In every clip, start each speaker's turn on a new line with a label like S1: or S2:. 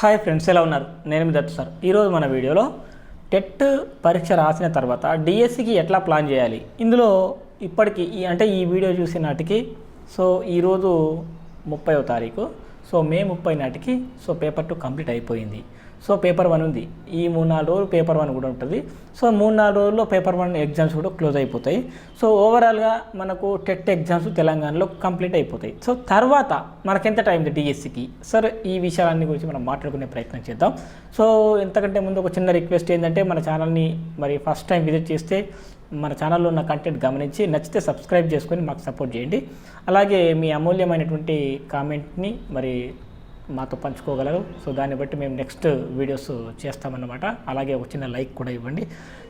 S1: Hi friends ఎలా ఉన్నారు? నేను మీ దత్తు సార్. ఈరోజు మన వీడియోలో టెట్ పరీక్ష రాసిన తర్వాత డిఎస్సికి ఎట్లా ప్లాన్ చేయాలి? ఇందులో ఇప్పటికి ఈ అంటే ఈ వీడియో చూసిన నాటికి సో ఈరోజు ముప్పైవ తారీఖు సో మే ముప్పై నాటికి సో పేపర్ టూ కంప్లీట్ అయిపోయింది. సో పేపర్ వన్ ఉంది. ఈ మూడు నాలుగు రోజులు పేపర్ వన్ కూడా ఉంటుంది. సో మూడు నాలుగు రోజుల్లో పేపర్ వన్ ఎగ్జామ్స్ కూడా క్లోజ్ అయిపోతాయి. సో ఓవరాల్గా మనకు టెట్ ఎగ్జామ్స్ తెలంగాణలో కంప్లీట్ అయిపోతాయి. సో తర్వాత మనకెంత టైం ఉంది డిఎస్సికి? సార్ ఈ విషయాలన్నీ గురించి మనం మాట్లాడుకునే ప్రయత్నం చేద్దాం. సో ఎంతకంటే ముందు ఒక చిన్న రిక్వెస్ట్ ఏంటంటే మన ఛానల్ని మరి ఫస్ట్ టైం విజిట్ చేస్తే మన ఛానల్లో ఉన్న కంటెంట్ గమనించి నచ్చితే సబ్స్క్రైబ్ చేసుకొని మాకు సపోర్ట్ చేయండి. అలాగే మీ అమూల్యమైనటువంటి కామెంట్ని మరి మాతో పంచుకోగలరు. సో దాన్ని బట్టి మేము నెక్స్ట్ వీడియోస్ చేస్తామన్నమాట. అలాగే ఒక చిన్న లైక్ కూడా ఇవ్వండి.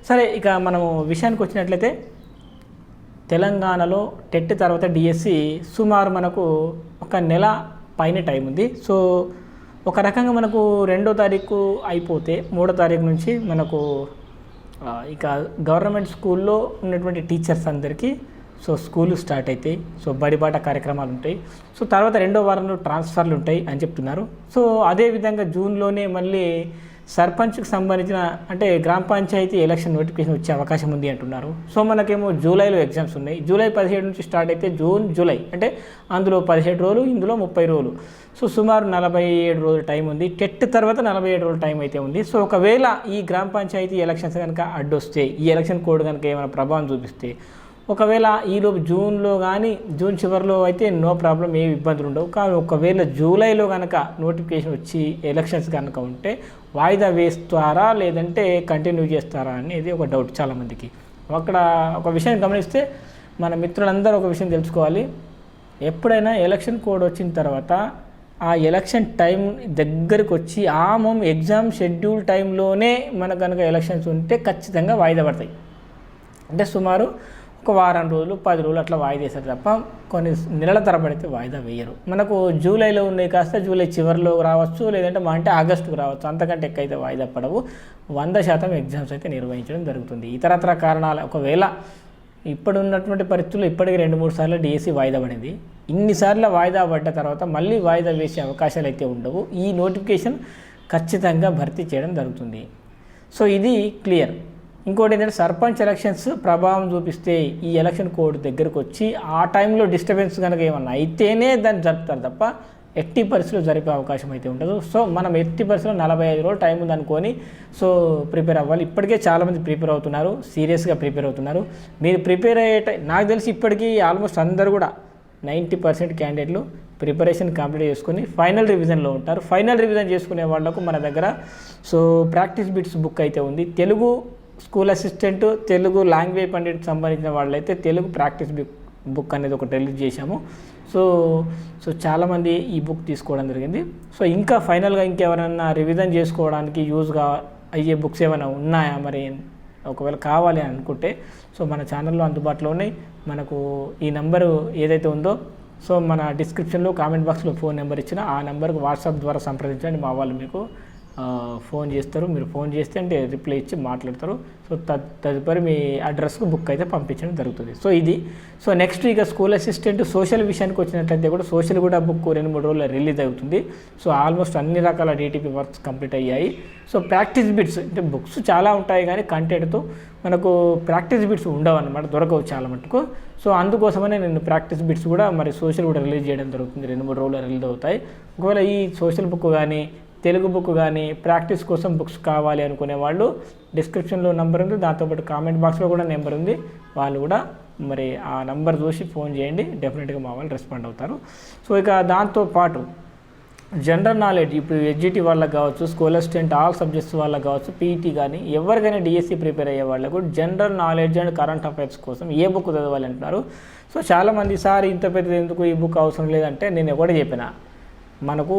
S1: సరే ఇక మనము విషయానికి వచ్చినట్లయితే తెలంగాణలో టెట్ తర్వాత డిఎస్సి సుమారు మనకు ఒక నెల పైన టైం ఉంది. సో ఒక రకంగా మనకు రెండో తారీఖు అయిపోతే మూడో తారీఖు నుంచి మనకు ఇక గవర్నమెంట్ స్కూల్లో ఉన్నటువంటి టీచర్స్ అందరికీ సో స్కూల్ స్టార్ట్ అవుతాయి సో బడిబాట కార్యక్రమాలు ఉంటాయి సో తర్వాత రెండో వారంలో ట్రాన్స్ఫర్లు ఉంటాయి అని చెప్తున్నారు. సో అదేవిధంగా జూన్లోనే మళ్ళీ సర్పంచ్కి సంబంధించిన అంటే గ్రామ పంచాయతీ ఎలక్షన్ నోటిఫికేషన్ వచ్చే అవకాశం ఉంది అంటున్నారు. సో మనకేమో జూలైలో ఎగ్జామ్స్ ఉన్నాయి. జూలై పదిహేడు నుంచి స్టార్ట్ అయితే జూన్ జూలై అంటే అందులో పదిహేడు రోజులు ఇందులో ముప్పై రోజులు. సో సుమారు నలభై ఏడు రోజుల టైం ఉంది. టెట్ తర్వాత నలభై ఏడు రోజుల టైం అయితే ఉంది. సో ఒకవేళ ఈ గ్రామ పంచాయతీ ఎలక్షన్స్ కనుక అడ్డొస్తే ఈ ఎలక్షన్ కోడ్ కనుక ఏమైనా ప్రభావం చూపిస్తే ఒకవేళ ఈలోపు జూన్లో కానీ జూన్ చివరిలో అయితే నో ప్రాబ్లం ఏ ఇబ్బందులు ఉండవు. కానీ ఒకవేళ జూలైలో కనుక నోటిఫికేషన్ వచ్చి ఎలక్షన్స్ కనుక ఉంటే వాయిదా వేస్తారా లేదంటే కంటిన్యూ చేస్తారా అనేది ఒక డౌట్ చాలామందికి. అక్కడ ఒక విషయం గమనిస్తే మన మిత్రులందరూ ఒక విషయం తెలుసుకోవాలి. ఎప్పుడైనా ఎలక్షన్ కోడ్ వచ్చిన తర్వాత ఆ ఎలక్షన్ టైం దగ్గరకు వచ్చి ఆ మొమ్ ఎగ్జామ్ షెడ్యూల్ టైంలోనే మనకు కనుక ఎలక్షన్స్ ఉంటే ఖచ్చితంగా వాయిదా పడతాయి. అంటే సుమారు ఒక వారం రోజులు పది రోజులు అట్లా వాయిదా వేస్తారు తప్ప కొన్ని నెలల తరబడితే వాయిదా వేయరు. మనకు జూలైలో ఉన్నాయి కాస్త జూలై చివరిలో రావచ్చు లేదంటే మా అంటే ఆగస్టుకు రావచ్చు. అంతకంటే ఎక్కువైతే వాయిదా పడవు. వంద శాతం ఎగ్జామ్స్ అయితే నిర్వహించడం జరుగుతుంది. ఇతరత్ర కారణాలు ఒకవేళ ఇప్పుడు ఉన్నటువంటి పరిస్థితుల్లో ఇప్పటికి రెండు మూడు సార్లు డిఎస్సి వాయిదా పడింది. ఇన్నిసార్లు వాయిదా పడ్డ తర్వాత మళ్ళీ వాయిదా వేసే అవకాశాలు అయితే ఉండవు. ఈ నోటిఫికేషన్ ఖచ్చితంగా భర్తీ చేయడం జరుగుతుంది. సో ఇది క్లియర్. ఇంకోటి ఏంటంటే సర్పంచ్ ఎలక్షన్స్ ప్రభావం చూపిస్తే ఈ ఎలక్షన్ కోడ్ దగ్గరకు వచ్చి ఆ టైంలో డిస్టర్బెన్స్ కనుక ఏమన్నా అయితేనే దాన్ని జరుపుతారు తప్ప ఎట్టి పరిస్థితుల్లో జరిపే అవకాశం అయితే ఉండదు. సో మనం ఎట్టి పరిస్థితుల్లో నలభై ఐదు రోజులు టైం ఉందనుకొని సో ప్రిపేర్ అవ్వాలి. ఇప్పటికే చాలామంది ప్రిపేర్ అవుతున్నారు సీరియస్గా ప్రిపేర్ అవుతున్నారు. మీరు ప్రిపేర్ అయ్యే టైం నాకు తెలిసి ఇప్పటికీ ఆల్మోస్ట్ అందరూ కూడా నైంటీ పర్సెంట్ క్యాండిడేట్లు ప్రిపరేషన్ కంప్లీట్ చేసుకుని ఫైనల్ రివిజన్లో ఉంటారు. ఫైనల్ రివిజన్ చేసుకునే వాళ్ళకు మన దగ్గర సో ప్రాక్టీస్ బిట్స్ బుక్ అయితే ఉంది. Telugu school assistant Telugu language pandit సంబంధించిన వాళ్ళైతే తెలుగు ప్రాక్టీస్ బుక్ బుక్ అనేది ఒకటి రిలీజ్ చేశాము. సో సో చాలామంది ఈ బుక్ తీసుకోవడం జరిగింది. సో ఇంకా ఫైనల్గా ఇంకెవరైనా రివిజన్ చేసుకోవడానికి యూజ్గా అయ్యే బుక్స్ ఏమైనా ఉన్నాయా మరి? ఒకవేళ కావాలి అని అనుకుంటే సో మన ఛానల్లో అందుబాటులో ఉన్నాయి. మనకు ఈ నెంబరు ఏదైతే ఉందో సో మన డిస్క్రిప్షన్లో కామెంట్ బాక్స్లో ఫోన్ నెంబర్ ఇచ్చిన ఆ నెంబర్కి వాట్సాప్ ద్వారా సంప్రదించండి మా వాళ్ళు మీకు. ఫోన్ చేస్తారు. మీరు ఫోన్ చేస్తే అంటే రిప్లై ఇచ్చి మాట్లాడతారు. సో తద్ తదుపరి మీ అడ్రస్కు బుక్ అయితే పంపించడం జరుగుతుంది. సో ఇది. సో నెక్స్ట్ ఇక స్కూల్ అసిస్టెంట్ సోషల్ విషయానికి వచ్చినట్లయితే కూడా సోషల్ కూడా బుక్ రెండు మూడు రోజుల్లో రిలీజ్ అవుతుంది. సో ఆల్మోస్ట్ అన్ని రకాల డిటిపి వర్క్స్ కంప్లీట్ అయ్యాయి. సో ప్రాక్టీస్ బిట్స్ అంటే బుక్స్ చాలా ఉంటాయి కానీ కంటెంట్తో మనకు ప్రాక్టీస్ బిట్స్ ఉండవు అనమాట దొరకవు చాలా మటుకు. సో అందుకోసమనే నేను ప్రాక్టీస్ బిట్స్ కూడా మరి సోషల్ కూడా రిలీజ్ చేయడం జరుగుతుంది. రెండు మూడు రోజులు రిలీజ్ అవుతాయి. ఒకవేళ ఈ సోషల్ బుక్ కానీ తెలుగు బుక్ కానీ ప్రాక్టీస్ కోసం బుక్స్ కావాలి అనుకునే వాళ్ళు డిస్క్రిప్షన్లో నెంబర్ ఉంది. దాంతోపాటు కామెంట్ బాక్స్లో కూడా నెంబర్ ఉంది. వాళ్ళు కూడా మరి ఆ నెంబర్ చూసి ఫోన్ చేయండి. డెఫినెట్గా మా వాళ్ళు రెస్పాండ్ అవుతారు. సో ఇక దాంతో పాటు జనరల్ నాలెడ్జ్ ఇప్పుడు ఎడ్జిటి వాళ్ళకి కావచ్చు స్కూల్ అసిస్టెంట్ ఆల్ సబ్జెక్ట్స్ వాళ్ళకి కావచ్చు పీఈటీ కానీ ఎవరికైనా డిఎస్సి ప్రిపేర్ అయ్యే వాళ్ళకు general knowledge and current affairs కోసం ఏ బుక్ చదవాలంటున్నారు. సో చాలామంది సార్ ఇంత పెద్దది ఎందుకు? ఈ బుక్ అవసరం లేదంటే నేను కూడా చెప్పిన? మనకు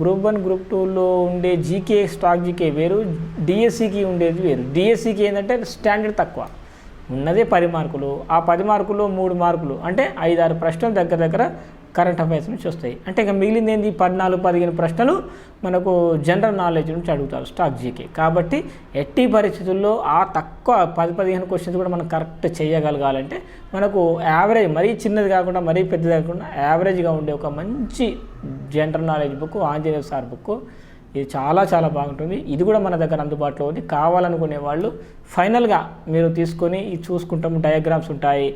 S1: గ్రూప్ వన్ గ్రూప్ టూలో ఉండే జీకే స్టాక్ జీకే వేరు డిఎస్సికి ఉండేది వేరు. డిఎస్సికి ఏంటంటే స్టాండర్డ్ తక్కువ. ఉన్నదే పది మార్కులు ఆ పది మార్కుల్లో మూడు మార్కులు అంటే ఐదారు ప్రశ్నలు దగ్గర దగ్గర కరెంట్ అఫైర్స్ నుంచి వస్తాయి. అంటే ఇక మిగిలింది ఏంది పద్నాలుగు పదిహేను ప్రశ్నలు మనకు జనరల్ నాలెడ్జ్ నుంచి అడుగుతారు స్టాక్ జీకే. కాబట్టి ఎట్టి పరిస్థితుల్లో ఆ తక్కువ పది పదిహేను క్వశ్చన్స్ కూడా మనం కరెక్ట్ చేయగలగాలంటే మనకు యావరేజ్ మరీ చిన్నది కాకుండా మరీ పెద్దది కాకుండా యావరేజ్గా ఉండే ఒక మంచి general knowledge book Anjaneya sir book. ఇది చాలా చాలా బాగుంటుంది. ఇది కూడా మన దగ్గర అందుబాటులో ఉంది. కావాలనుకునే వాళ్ళు ఫైనల్గా మీరు తీసుకొని ఇది చూసుకుంటాము డయాగ్రామ్స్ ఉంటాయి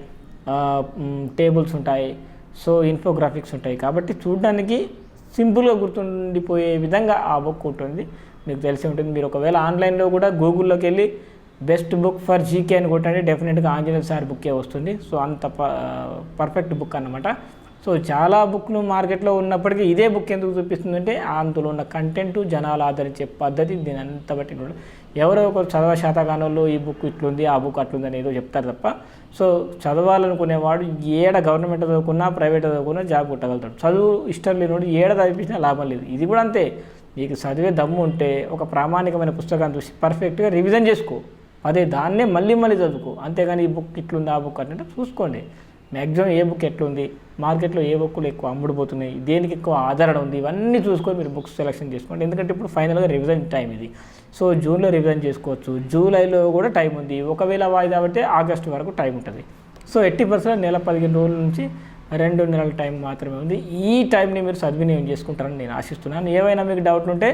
S1: టేబుల్స్ ఉంటాయి సో ఇన్ఫోగ్రాఫిక్స్ ఉంటాయి. కాబట్టి చూడడానికి సింపుల్గా గుర్తుండిపోయే విధంగా ఆ బుక్ ఉంటుంది మీకు తెలిసి ఉంటుంది. మీరు ఒకవేళ ఆన్లైన్లో కూడా గూగుల్లోకి వెళ్ళి బెస్ట్ బుక్ ఫర్ జీకే అని కొట్టండి. డెఫినెట్గా ఆంజనేయ సార్ బుక్కే వస్తుంది. సో అంత పర్ఫెక్ట్ బుక్ అన్నమాట. సో చాలా బుక్లు మార్కెట్లో ఉన్నప్పటికీ ఇదే బుక్ ఎందుకు చూపిస్తుందంటే అందులో ఉన్న కంటెంట్ జనాలు ఆదరించే పద్ధతి దీని అంత బట్టి ఎవరో ఒకరు చదవ శాతగానంలో ఈ బుక్ ఇట్లుంది ఆ బుక్ అట్లుంది అని ఏదో చెప్తారు తప్ప సో చదవాలనుకునేవాడు ఏడ గవర్నమెంట్ చదువుకున్నా ప్రైవేట్ చదువుకున్నా జాబ్ కొట్టగలుగుతాడు. చదువు ఇష్టం లేనివాడు ఏడ చదివించినా లాభం లేదు. ఇది కూడా అంతే. నీకు చదివే దమ్ము ఉంటే ఒక ప్రామాణికమైన పుస్తకాన్ని చూసి పర్ఫెక్ట్గా రివిజన్ చేసుకో. అదే దాన్నే మళ్ళీ మళ్ళీ చదువుకో. అంతేగాని ఈ బుక్ ఇట్లుంది ఆ బుక్ అంటే చూసుకోండి. మ్యాక్సిమం ఏ బుక్ ఎట్లుంది? మార్కెట్లో ఏ బుక్లు ఎక్కువ అమ్ముడుపోతున్నాయి? దేనికి ఎక్కువ ఆధారణ ఉంది? ఇవన్నీ చూసుకొని మీరు బుక్స్ సెలెక్షన్ చేసుకోండి. ఎందుకంటే ఇప్పుడు ఫైనల్గా రివిజన్ టైం ఇది. సో జూన్లో రివిజన్ చేసుకోవచ్చు. జూలైలో కూడా టైం ఉంది. ఒకవేళ వాయిదా పడితే ఆగస్టు వరకు టైం ఉంటుంది. సో ఎట్టి పర్సెంట్ నెల పదిహేను రోజుల నుంచి రెండు నెలల టైం మాత్రమే ఉంది. ఈ టైంని మీరు సద్వినియోగం చేసుకుంటారని నేను ఆశిస్తున్నాను. ఏవైనా మీకు డౌట్లు ఉంటే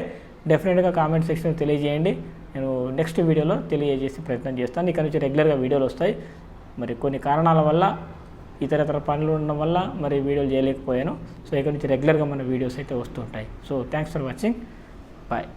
S1: డెఫినెట్గా కామెంట్ సెక్షన్లో తెలియజేయండి. నేను నెక్స్ట్ వీడియోలో తెలియజేసే ప్రయత్నం చేస్తాను. ఇక్కడ నుంచి రెగ్యులర్గా వీడియోలు వస్తాయి. మరి కొన్ని కారణాల వల్ల ఇతర ఇతర పనులు ఉండడం వల్ల మరి వీడియోలు చేయలేకపోయాను. సో ఇక్కడ నుంచి రెగ్యులర్గా మన వీడియోస్ అయితే వస్తుంటాయి. So thanks for watching bye